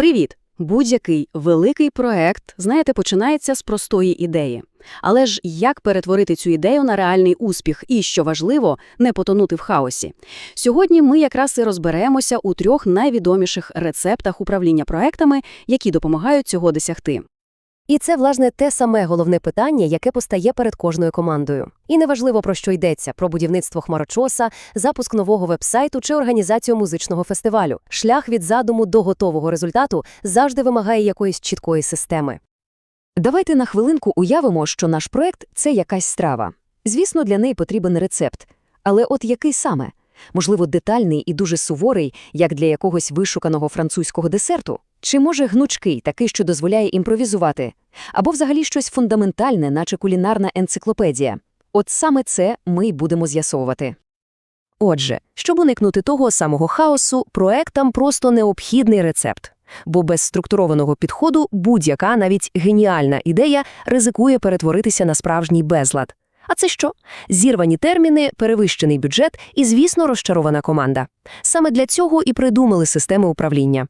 Привіт! Будь-який великий проект, знаєте, починається з простої ідеї. Але ж як перетворити цю ідею на реальний успіх і, що важливо, не потонути в хаосі? Сьогодні ми якраз і розберемося у трьох найвідоміших рецептах управління проектами, які допомагають цього досягти. І це, власне, те саме головне питання, яке постає перед кожною командою. І неважливо, про що йдеться: про будівництво хмарочоса, запуск нового вебсайту чи організацію музичного фестивалю. Шлях від задуму до готового результату завжди вимагає якоїсь чіткої системи. Давайте на хвилинку уявимо, що наш проект це якась страва. Звісно, для неї потрібен рецепт. Але от який саме? Можливо, детальний і дуже суворий, як для якогось вишуканого французького десерту? Чи може гнучкий, такий, що дозволяє імпровізувати? Або взагалі щось фундаментальне, наче кулінарна енциклопедія? От саме це ми й будемо з'ясовувати. Отже, щоб уникнути того самого хаосу, проектам просто необхідний рецепт. Бо без структурованого підходу будь-яка, навіть геніальна ідея ризикує перетворитися на справжній безлад. А це що? Зірвані терміни, перевищений бюджет і, звісно, розчарована команда. Саме для цього і придумали системи управління.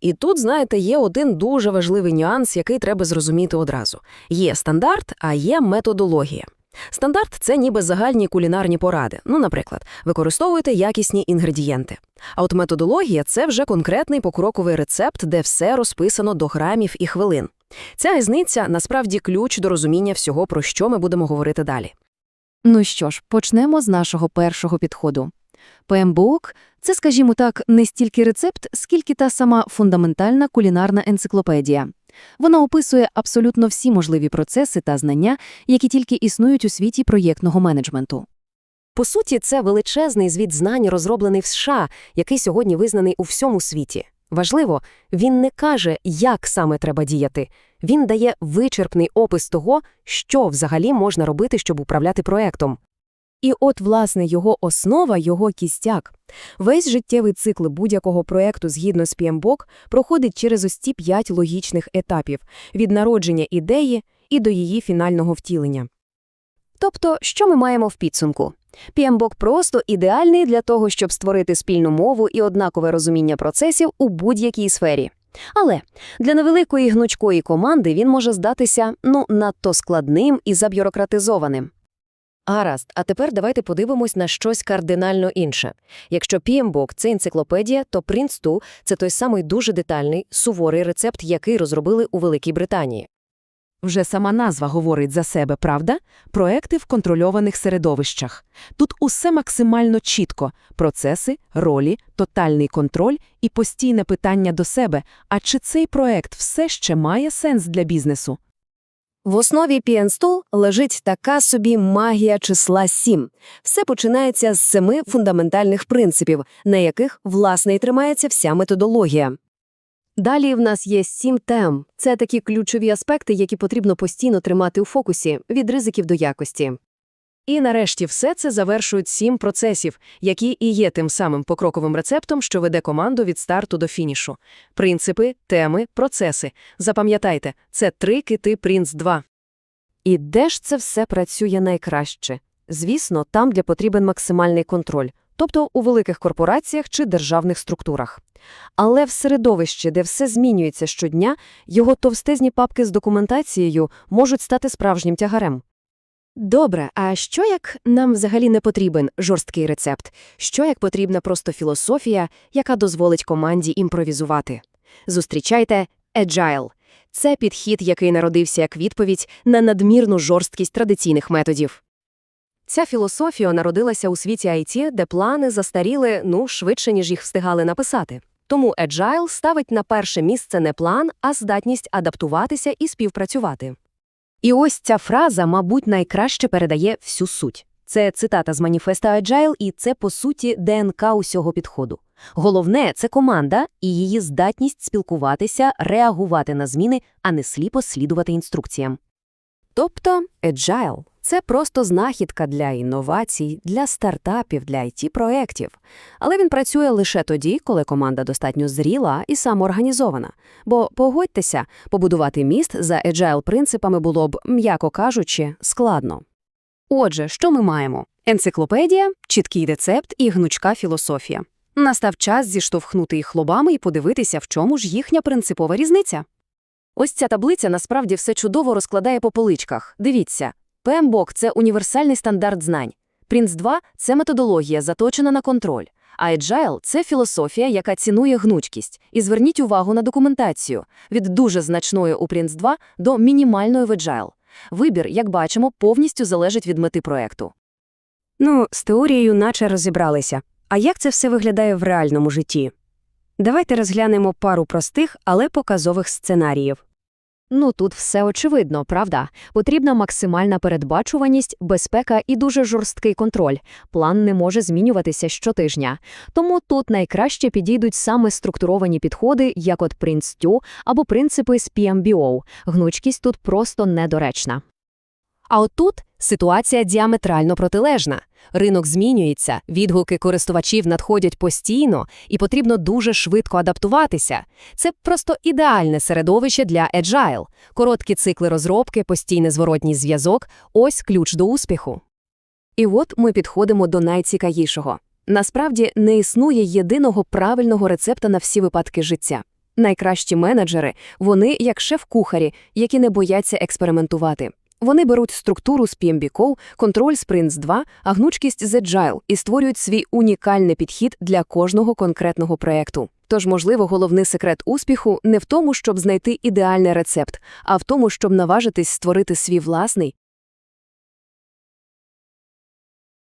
І тут, знаєте, є один дуже важливий нюанс, який треба зрозуміти одразу. Є стандарт, а є методологія. Стандарт це ніби загальні кулінарні поради. Ну, наприклад, використовуйте якісні інгредієнти. А от методологія це вже конкретний покроковий рецепт, де все розписано до грамів і хвилин. Ця різниця насправді ключ до розуміння всього, про що ми будемо говорити далі. Ну що ж, почнемо з нашого першого підходу. ПМБОК – це, скажімо так, не стільки рецепт, скільки та сама фундаментальна кулінарна енциклопедія. Вона описує абсолютно всі можливі процеси та знання, які тільки існують у світі проєктного менеджменту. По суті, це величезний звіт знань, розроблений в США, який сьогодні визнаний у всьому світі. Важливо, він не каже, як саме треба діяти. Він дає вичерпний опис того, що взагалі можна робити, щоб управляти проектом. І от, власне, його основа, його кістяк. Весь життєвий цикл будь-якого проекту згідно з PMBOK проходить через ось ці п'ять логічних етапів – від народження ідеї і до її фінального втілення. Тобто, що ми маємо в підсумку? PMBOK просто ідеальний для того, щоб створити спільну мову і однакове розуміння процесів у будь-якій сфері. Але для невеликої гнучкої команди він може здатися, ну, надто складним і забюрократизованим. Гаразд, а тепер давайте подивимось на щось кардинально інше. Якщо PMBOK – це енциклопедія, то Prince2 – це той самий дуже детальний, суворий рецепт, який розробили у Великій Британії. Вже сама назва говорить за себе, правда? Проекти в контрольованих середовищах. Тут усе максимально чітко – процеси, ролі, тотальний контроль і постійне питання до себе, а чи цей проект все ще має сенс для бізнесу? В основі PN100 лежить така собі магія числа 7. Все починається з семи фундаментальних принципів, на яких, власне, і тримається вся методологія. Далі в нас є сім тем. Це такі ключові аспекти, які потрібно постійно тримати у фокусі, від ризиків до якості. І нарешті все це завершують сім процесів, які і є тим самим покроковим рецептом, що веде команду від старту до фінішу. Принципи, теми, процеси. Запам'ятайте, це три кити Принц 2. І де ж це все працює найкраще? Звісно, там, де потрібен максимальний контроль, тобто у великих корпораціях чи державних структурах. Але в середовищі, де все змінюється щодня, його товстезні папки з документацією можуть стати справжнім тягарем. Добре, а що як нам взагалі не потрібен жорсткий рецепт? Що як потрібна просто філософія, яка дозволить команді імпровізувати? Зустрічайте Agile. Це підхід, який народився як відповідь на надмірну жорсткість традиційних методів. Ця філософія народилася у світі IT, де плани застаріли, ну, швидше, ніж їх встигали написати. Тому Agile ставить на перше місце не план, а здатність адаптуватися і співпрацювати. І ось ця фраза, мабуть, найкраще передає всю суть. Це цитата з маніфеста Agile, і це, по суті, ДНК усього підходу. Головне це команда і її здатність спілкуватися, реагувати на зміни, а не сліпо слідувати інструкціям. Тобто Agile – це просто знахідка для інновацій, для стартапів, для it проєктів Але він працює лише тоді, коли команда достатньо зріла і самоорганізована. Бо, погодьтеся, побудувати міст за Agile принципами було б, м'яко кажучи, складно. Отже, що ми маємо? Енциклопедія, чіткий рецепт і гнучка філософія. Настав час зіштовхнути їх лобами і подивитися, в чому ж їхня принципова різниця. Ось ця таблиця насправді все чудово розкладає по поличках. Дивіться, PMBOK – це універсальний стандарт знань. Prince2 – це методологія, заточена на контроль. А Agile – це філософія, яка цінує гнучкість. І зверніть увагу на документацію. Від дуже значної у Prince2 до мінімальної в Agile. Вибір, як бачимо, повністю залежить від мети проекту. Ну, з теорією наче розібралися. А як це все виглядає в реальному житті? Давайте розглянемо пару простих, але показових сценаріїв. Ну, тут все очевидно, правда? Потрібна максимальна передбачуваність, безпека і дуже жорсткий контроль. План не може змінюватися щотижня. Тому тут найкраще підійдуть саме структуровані підходи, як от Prince2 або принципи з PMBO. Гнучкість тут просто недоречна. А отут ситуація діаметрально протилежна. Ринок змінюється, відгуки користувачів надходять постійно, і потрібно дуже швидко адаптуватися. Це просто ідеальне середовище для Agile. Короткі цикли розробки, постійний зворотній зв'язок – ось ключ до успіху. І от ми підходимо до найцікавішого. Насправді не існує єдиного правильного рецепта на всі випадки життя. Найкращі менеджери – вони як шеф-кухарі, які не бояться експериментувати. Вони беруть структуру з PMBCO, контроль з Prince 2, а гнучкість з Agile і створюють свій унікальний підхід для кожного конкретного проєкту. Тож, можливо, головний секрет успіху не в тому, щоб знайти ідеальний рецепт, а в тому, щоб наважитись створити свій власний,